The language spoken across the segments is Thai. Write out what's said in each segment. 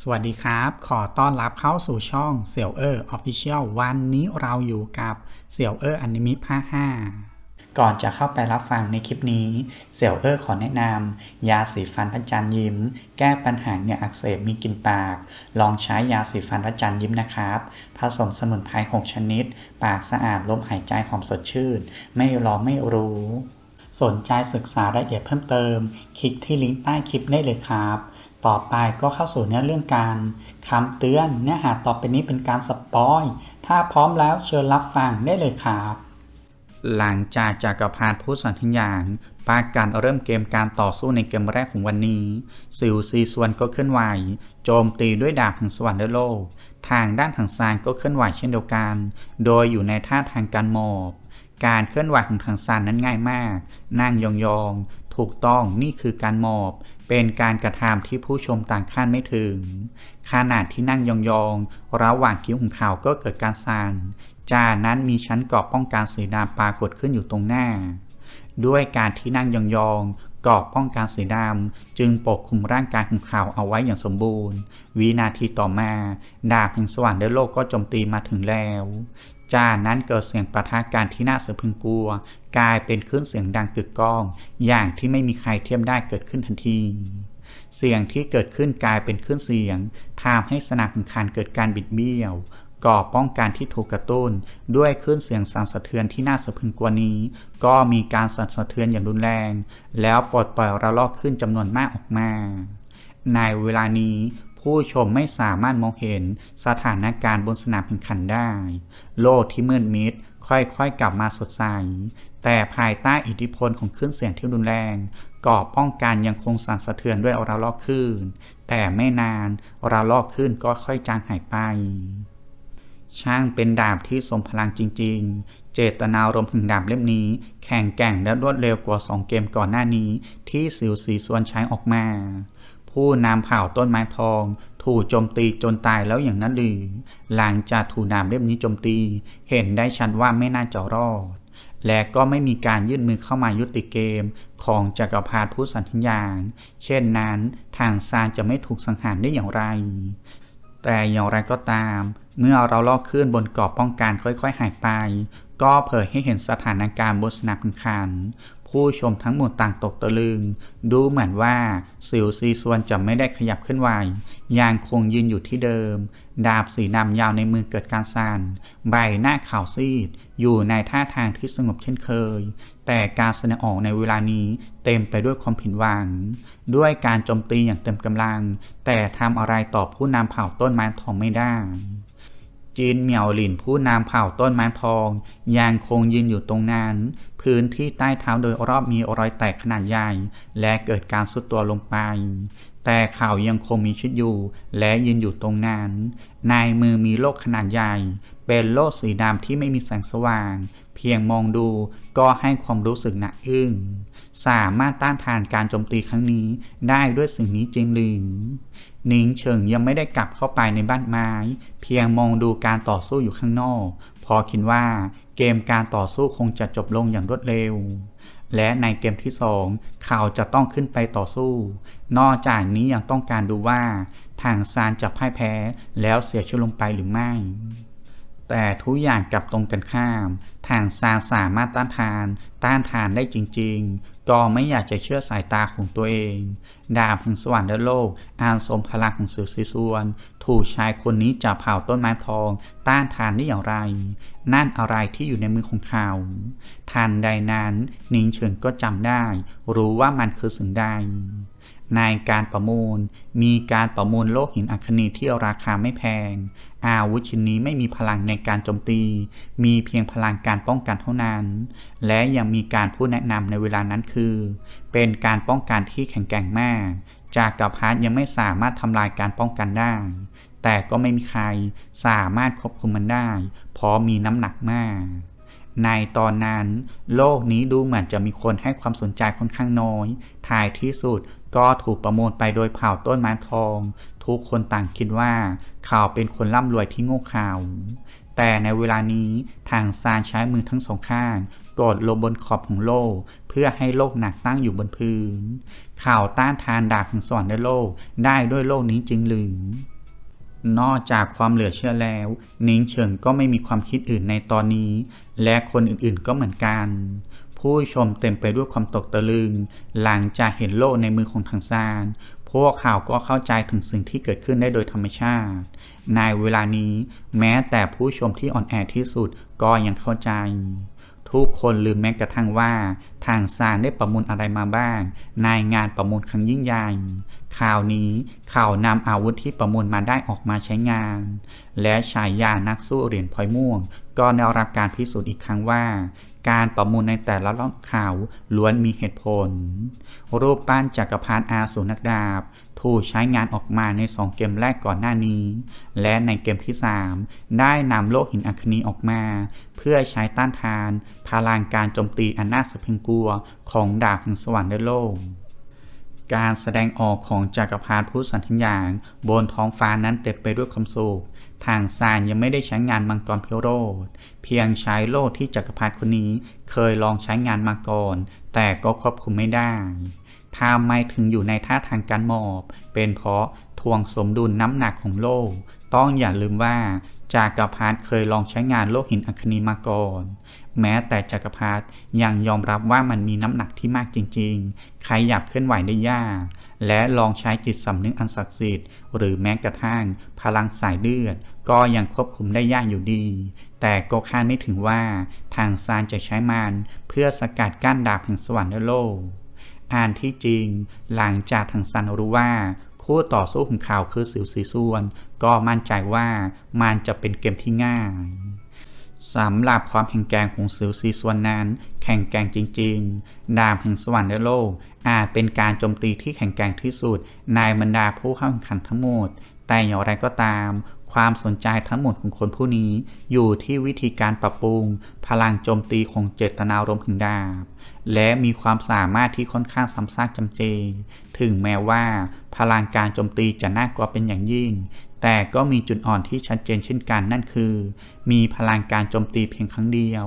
สวัสดีครับ ขอต้อนรับเข้าสู่ช่องเสี่ยวเออร์ออฟฟิเชียลวันนี้เราอยู่กับเสี่ยวเออร์อนิมิภาค5ก่อนจะเข้าไปรับฟังในคลิปนี้ เสี่ยวเออร์ขอแนะนำยาสีฟันพระจันทร์ยิ้ม แก้ปัญหาเหงื่ออักเสบมีกลิ่นปาก ลองใช้ยาสีฟันพระจันทร์ยิ้มนะครับ ผสมสมุนไพร6ชนิด ปากสะอาดลมหายใจหอมสดชื่น ไม่รอไม่รู้สนใจศึกษารายละเอียดเพิ่มเติม คลิกที่ลิงก์ใต้คลิปได้เลยครับ ต่อไปก็เข้าสู่เนื้อเรื่องการคำเตือนเนื้อหาต่อไปนี้เป็นการสปอย ถ้าพร้อมแล้วเชิญรับฟังได้เลยครับ หลังจากจักรพรรดิผู้สันทิยางปาการเริ่มเกมการต่อสู้ในเกมแรกของวันนี้ ซิลซีส่วนก็เคลื่อนไหว โจมตีด้วยดาบแห่งสวรรค์โลก ทางด้านทางซานก็เคลื่อนไหวเช่นเดียวกัน โดยอยู่ในท่าทางการหมอบ การเคลื่อนไหวของทางซานนั้นง่ายมาก นั่งยองๆ ถูกต้องนี่คือการหมอบ เป็นการกระทำที่ผู้ชมต่างคาดไม่ถึง ขนาดที่นั่งยองๆ ระหว่างคิ้วของเขาก็เกิดการสั่นจากนั้นมีชั้นเกราะป้องกันสีดำปรากฏขึ้นอยู่ตรงหน้า ด้วยการที่นั่งยองๆเกราะป้องกันสีดำจึงปกคลุมร่างกายของเขาเอาไว้อย่างสมบูรณ์ วินาทีต่อมา ดาบแห่งสวรรค์และโลกก็โจมตีมาถึงแล้ว จากนั้นเกิดเสียงประทะการที่น่าสะพึงกลัว กลายเป็นคลื่นเสียงดังกึกก้อง อย่างที่ไม่มีใครเทียมได้เกิดขึ้นทันที เสียงที่เกิดขึ้นกลายเป็นคลื่นเสียงทำให้สนามแข่งขันเกิดการบิดเบี้ยวก่อป้องกันที่ถูกกระตุ้น ด้วยคลื่นเสียงสั่นสะเทือนที่น่าสะพึงกว่านี้ ก็มีการสั่นสะเทือนอย่างรุนแรง แล้วปลดปล่อยระลอกขึ้นจำนวนมากออกมา ในเวลานี้ ผู้ชมไม่สามารถมองเห็นสถานการณ์บนสนามแข่งขันได้ โลกที่มืดมิดค่อยๆ กลับมาสดใส แต่ภายใต้อิทธิพลของคลื่นเสียงที่รุนแรงก่อป้องกันยังคงสั่นสะเทือนด้วยระลอกขึ้นแต่ไม่นานระลอกขึ้นก็ค่อยจางหายไป ช่างเป็นดาบที่ทรงพลังจริง ๆ เจตนารมณ์ถึงดาบเล่มนี้ แข่งแกร่งและรวดเร็วกว่าสองเกมก่อนหน้านี้ ที่สิวสีส่วนใช้ออกมา ผู้นำเผ่าต้นไม้พอง ถูกโจมตีจนตายแล้วอย่างนั้นหรือหลังจากถูกดาบเล่มนี้โจมตี เห็นได้ชัดว่าไม่น่าจะรอด และก็ไม่มีการยื่นมือเข้ามายุติเกมของจักรพรรดิผู้สันทิยางเช่นนั้นทางซานจะไม่ถูกสังหารได้อย่างไร แต่อย่างไรก็ตาม เมื่อเราล่อขึ้นบนกราะป้องกันค่อยๆ หายไป ก็เผยให้เห็นสถานการณ์บนสนามแข่งขัน ผู้ชมทั้งหมดต่างตกตะลึง ดูเหมือนว่าสิวซีส่วนจะไม่ได้ขยับเคลื่อนไหวยังคงยืนอยู่ที่เดิม ดาบสีดำยาวในมือเกิดการสั่นใบหน้าขาวซีด อยู่ในท่าทางที่สงบเช่นเคย แต่การแสดงออกในเวลานี้เต็มไปด้วยความผิดหวัง ด้วยการโจมตีอย่างเต็มกำลัง แต่ทำอะไรต่อผู้นำเผ่าต้นไม้ทองไม่ได้ จีนเหมียวหลินผู้นำเผ่าต้นไม้ทองยังคงยืนอยู่ตรงนั้น พื้นที่ใต้เท้าโดยรอบมีรอยแตกขนาดใหญ่ และเกิดการสุดตัวลงไป แต่เขายังคงมีชีวิตอยู่ และยืนอยู่ตรงนั้น ในมือมีโลกขนาดใหญ่ เป็นโลกสีดำที่ไม่มีแสงสว่าง เพียงมองดูก็ให้ความรู้สึกหนักอึ้งสามารถต้านทานการโจมตีครั้งนี้ได้ด้วยสิ่งนี้จริงหรือ นิงเฉิงยังไม่ได้กลับเข้าไปในบ้านไม้ เพียงมองดูการต่อสู้อยู่ข้างนอก พอคิดว่าเกมการต่อสู้คงจะจบลงอย่างรวดเร็ว และในเกมที่สองเขาจะต้องขึ้นไปต่อสู้ นอกจากนี้ยังต้องการดูว่า ทางซานจะพ่ายแพ้แล้วเสียชีวิตลงไปหรือไม่แต่ทุกอย่างกลับตรงกันข้าม ทางซานสามารถต้านทาน ต้านทานได้จริงๆ ก็ไม่อยากจะเชื่อสายตาของตัวเอง ดาบแห่งสวรรค์และโลก อานสมพลังของสือซีส่วน ถูกชายคนนี้จับเผาต้นไม้ทอง ต้านทานได้อย่างไร นั่นอะไรที่อยู่ในมือของเขาทันใดนั้นนิงเฉินก็จำได้ รู้ว่ามันคือสิ่งใด ในการประมูล มีการประมูลโลกหินอัคนีที่ราคาไม่แพง อาวุธชิ้นนี้ไม่มีพลังในการโจมตี มีเพียงพลังการป้องกันเท่านั้น และยังมีการพูดแนะนำในเวลานั้นคือ เป็นการป้องกันที่แข็งแกร่งมาก จากกับพาร์ทยังไม่สามารถทำลายการป้องกันได้ แต่ก็ไม่มีใครสามารถควบคุมมันได้ เพราะมีน้ำหนักมากในตอนนั้น โลกนี้ดูเหมือนจะมีคนให้ความสนใจค่อนข้างน้อย ท้ายที่สุด ก็ถูกประมูลไปโดยเผ่าต้นไม้ทอง ทุกคนต่างคิดว่าเขาเป็นคนร่ำรวยที่โง่เขลาแต่ในเวลานี้ทางซานใช้มือทั้งสองข้างกดลงบนขอบของโลก เพื่อให้โลกหนักตั้งอยู่บนพื้น ข่าวต้านทานดาบแห่งสวรรค์ในโลกได้ด้วยโลกนี้จริงหรือนอกจากความเหลือเชื่อแล้ว นิงเฉิงก็ไม่มีความคิดอื่นในตอนนี้ และคนอื่นๆก็เหมือนกัน ผู้ชมเต็มไปด้วยความตกตะลึง หลังจากเห็นโล่ในมือของทางซานพวกข่าวก็เข้าใจถึงสิ่งที่เกิดขึ้นได้โดยธรรมชาติ ในเวลานี้แม้แต่ผู้ชมที่อ่อนแอที่สุดก็ยังเข้าใจ ทุกคนลืมแม้กระทั่งว่า ทางซานได้ประมูลอะไรมาบ้าง ในงานประมูลครั้งยิ่งใหญ่ ข่าวนี้ข่าวนำอาวุธที่ประมูลมาได้ออกมาใช้งาน และฉายานักสู้เหรียญพลอยม่วง ก็ได้รับการพิสูจน์อีกครั้งว่า การประมูลในแต่ละรอบข่าวล้วนมีเหตุผล รูปปั้นจักรพรรดิอาสูรนักดาบ ถูกใช้งานออกมาในสองเกมแรกก่อนหน้านี้ และในเกมที่ 3 ได้นำโลกหินอัคนีออกมา เพื่อใช้ต้านทาน พลังการโจมตีอันน่าสะพรึงกลัวของดาบแห่งสวรรค์ในโลก การแสดงออกของจักรพรรดิผู้สันทัญญาณบนท้องฟ้านั้นเต็มไปด้วยความสุข ทางซานยังไม่ได้ใช้งานมังกรพิโรธ เพียงใช้โล่ที่จักรพรรดิคนนี้เคยลองใช้งานมาก่อน แต่ก็ควบคุมไม่ได้ถ้าไม่ถึงอยู่ในท่าทางการหมอบ เป็นเพราะ ทวงสมดุลน้ำหนักของโลก ต้องอย่าลืมว่าจักรพรรดิเคยลองใช้งานโลหินอัคนีมาก่อน แม้แต่จักรพรรดิยังยอมรับว่ามันมีน้ำหนักที่มากจริงๆ ใครอยากเคลื่อนไหวได้ยาก และลองใช้จิตสำนึกอันศักดิ์สิทธิ์ หรือแม้กระทั่งพลังสายเลือด ก็ยังควบคุมได้ยากอยู่ดี แต่ก็คาดไม่ถึงว่าทางซานจะใช้มันเพื่อสกัดกั้นดาบแห่งสวรรค์และโลกอ่านที่จริงหลังจากทางซันรู้ว่า คู่ต่อสู้ของข่าวคือสิวซีส่วน ก็มั่นใจว่ามันจะเป็นเกมที่ง่ายสำหรับความแข็งแกร่งของสิวซีส่วนนั้น แข็งแกร่งจริง ๆ ดามแห่งสวรรค์และโลก อาจเป็นการโจมตีที่แข็งแกร่งที่สุดในบรรดาผู้เข้าแข่งขันทั้งหมด แต่อย่างไรก็ตาม ความสนใจทั้งหมดของคนผู้นี้ อยู่ที่วิธีการปรับปรุง พลังโจมตีของเจตนารมณ์ถึงดาบ และมีความสามารถที่ค่อนข้างซ้ำซากจำเจ ถึงแม้ว่า พลังการโจมตีจะน่ากลัวเป็นอย่างยิ่ง แต่ก็มีจุดอ่อนที่ชัดเจนเช่นกันนั่นคือ มีพลังการโจมตีเพียงครั้งเดียว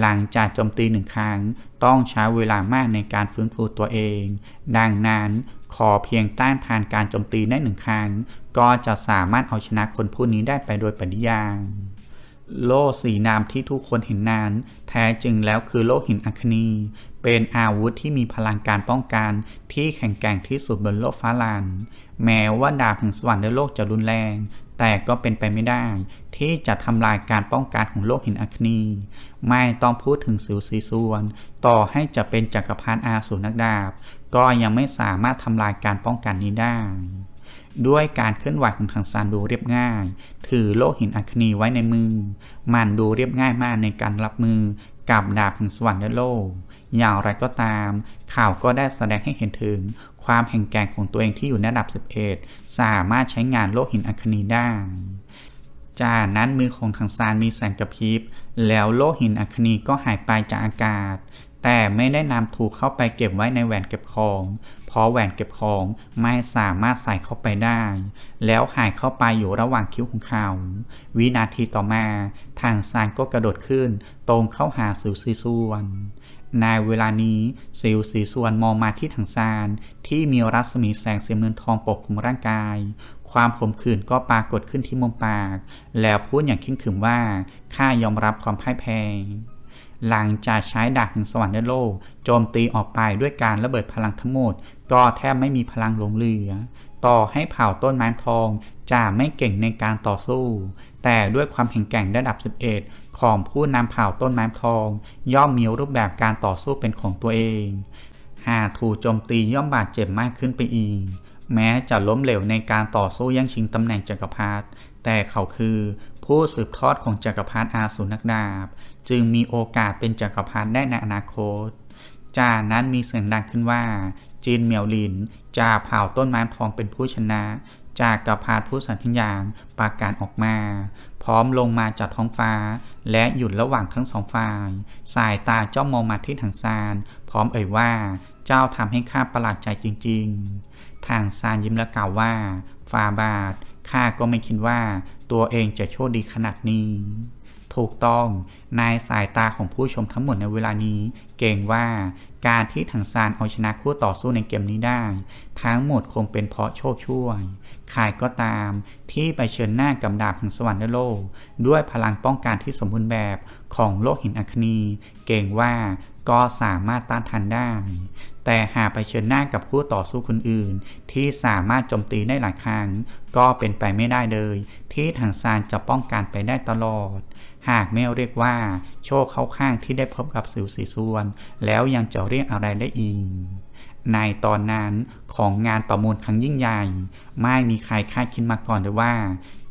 หลังจากโจมตีหนึ่งครั้ง ต้องใช้เวลามากในการฟื้นฟูตัวเอง ดังนั้นขอเพียงต้านทานการโจมตีได้หนึ่งครั้ง ก็จะสามารถเอาชนะคนผู้นี้ได้ไปโดยปริยายโล่สีน้ำที่ทุกคนเห็นนั้น แท้จริงแล้วคือโล่หินอัคนี เป็นอาวุธที่มีพลังการป้องกันที่แข็งแกร่งที่สุดบนโลกฟ้าลาน แม้ว่าดาบแห่งสวรรค์ในโลกจะรุนแรง แต่ก็เป็นไปไม่ได้ ที่จะทำลายการป้องกันของโลกหินอัคนี ไม่ต้องพูดถึงสิวสีส่วน ต่อให้จะเป็นจักรพรรดิอาสูรนักดาบ ก็ยังไม่สามารถทำลายการป้องกันนี้ได้ด้วยการเคลื่อนไหวของทางซานดูเรียบง่าย ถือโลหินอัคนีไว้ในมือ มันดูเรียบง่ายมากในการรับมือกับดาบแห่งสวรรค์และโลก อย่างไรก็ตาม ข่าวก็ได้แสดงให้เห็นถึง ความแห่งแกร่งของตัวเองที่อยู่ในระดับ 11 สามารถใช้งานโลหินอัคนีได้ จากนั้นมือของทางซานมีแสงกระพริบ แล้วโลหินอัคนีก็หายไปจากอากาศ แต่ไม่ได้นำถูกเข้าไปเก็บไว้ในแหวนเก็บของ เพราะแหวนเก็บของไม่สามารถใส่เข้าไปได้ แล้วหายเข้าไปอยู่ระหว่างคิ้วของเขา วินาทีต่อมา ทางซานก็กระโดดขึ้น ตรงเข้าหาสิวสีส่วนในเวลานี้สิวสีส่วนมองมาที่ทางซาน ที่มีรัศมีแสงสีเงินทองปกคลุมร่างกาย ความขมขื่นก็ปรากฏขึ้นที่มุมปาก แล้วพูดอย่างขิ้ขืมว่าข้ายอมรับความพ่ายแพ้หลังจากใช้ดาบแห่งสวรรค์ในโลก โจมตีออกไปด้วยการระเบิดพลังทั้งหมด ก็แทบไม่มีพลังหลงเหลือ ต่อให้เผ่าต้นไม้ทอง จะไม่เก่งในการต่อสู้ แต่ด้วยความแข็งแกร่งระดับ 11 ของผู้นำเผ่าต้นไม้ทอง ย่อมมีรูปแบบการต่อสู้เป็นของตัวเอง หากถูกโจมตีย่อมบาดเจ็บมากขึ้นไปอีก แม้จะล้มเหลวในการต่อสู้ย่งชิงตำแหน่งจักรพรรดิแต่เขาคือผู้สืบทอดของจักรพรรดิอาสูนักดาบ จึงมีโอกาสเป็นจักรพรรดิได้ในอนาคต จากนั้นมีเสียงดังขึ้นว่าจีนเหมียวหลินจะเผ่าต้นไม้ทองเป็นผู้ชนะ จากกระพารดิผู้สันทิยาณประกาศออกมา พร้อมลงมาจากท้องฟ้า และหยุดระหว่างทั้งสองฝ่าย สายตาจ้องมองมาที่ทางซานพร้อมเอ่ยว่าเจ้าทำให้ข้าประหลาดใจจริง ๆ ทางซานยิ้มและกล่าวว่าฟาบาทข้าก็ไม่คิดว่าตัวเองจะโชคดีขนาดนี้ ถูกต้องในสายตาของผู้ชมทั้งหมดในเวลานี้ เก่งว่าการที่ถังซานเอาชนะคู่ต่อสู้ในเกมนี้ได้ ทั้งหมดคงเป็นเพราะโชคช่วยใครก็ตามที่ไปเชิญหน้ากับดาบแห่งสวรรค์โลก ด้วยพลังป้องกันที่สมบูรณ์แบบของโลกหินอัคนี เก่งว่าก็สามารถต้านทานได้ แต่หากไปเชิญหน้ากับคู่ต่อสู้คนอื่น ที่สามารถโจมตีได้หลายครั้ง ก็เป็นไปไม่ได้เลย ที่ถังซานจะป้องกันไปได้ตลอด หากไม่เรียกว่า โชคเข้าข้างที่ได้พบกับสิวสีส่วน แล้วยังจะเรียกอะไรได้อีก ในตอนนั้นของงานประมูลครั้งยิ่งใหญ่ ไม่มีใครคาดคิดมาก่อนเลยว่า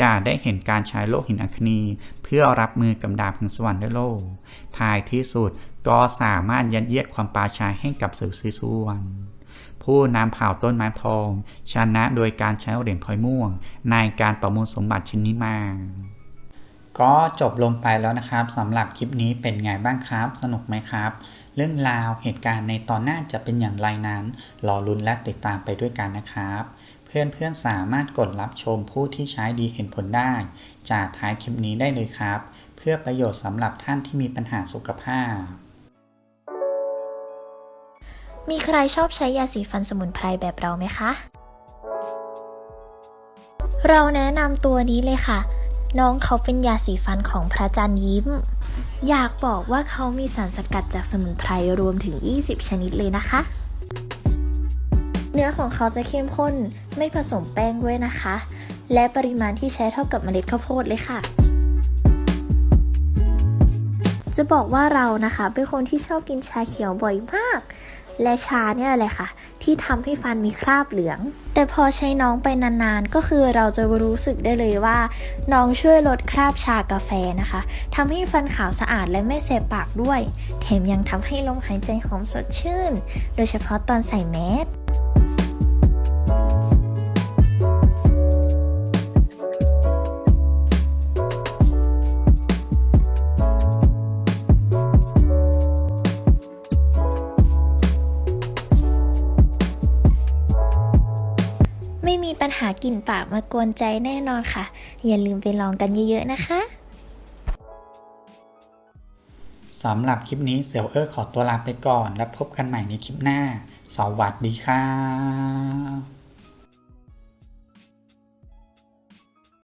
จะได้เห็นการใช้โลกหินอัคนี เพื่อรับมือกับดาบแห่งสวรรค์และโลกท้ายที่สุดก็สามารถยัดเยียดความปาชัยให้กับสื่อซีส่วนผู้นำเผ่าต้นไม้ทอง ชนะโดยการใช้เหรียญพลอยม่วง ในการประมูลสมบัติชิ้นนี้มา ก็จบลงไปแล้วนะครับสำหรับคลิปนี้เป็นไงบ้างครับ สนุกไหมครับ เรื่องราวเหตุการณ์ในตอนหน้าจะเป็นอย่างไรนั้น รอลุ้นและติดตามไปด้วยกันนะครับ เพื่อนๆสามารถกดรับชมผู้ที่ใช้ดีเห็นผลได้ จากท้ายคลิปนี้ได้เลยครับ เพื่อประโยชน์สำหรับท่านที่มีปัญหาสุขภาพ มีใครชอบใช้ยาสีฟันสมุนไพรแบบเราไหมคะ เราแนะนำตัวนี้เลยค่ะ น้องเขาเป็นยาสีฟันของพระจันทร์ยิ้ม อยากบอกว่าเขามีสารสกัดจากสมุนไพรรวมถึง 20 ชนิดเลยนะคะ เนื้อของเขาจะเข้มข้นไม่ผสมแป้งด้วยนะคะ และปริมาณที่ใช้เท่ากับเมล็ดข้าวโพดเลยค่ะจะบอกว่าเรานะคะ เป็นคนที่ชอบกินชาเขียวบ่อยมาก และชาเนี่ยแหละค่ะ ที่ทำให้ฟันมีคราบเหลือง แต่พอใช้น้องไปนานๆ ก็คือเราจะรู้สึกได้เลยว่า น้องช่วยลดคราบชากาแฟนะคะทำให้ฟันขาวสะอาดและไม่เสบปากด้วย แถมยังทำให้ลมหายใจหอมสดชื่น โดยเฉพาะตอนใส่แมส หากลิ่นปากมากวนใจแน่นอนค่ะ อย่าลืมไปลองกันเยอะๆนะคะสำหรับคลิปนี้เสี่ยวเออขอตัวลาไปก่อน แล้วพบกันใหม่ในคลิปหน้า สวัสดีค่ะ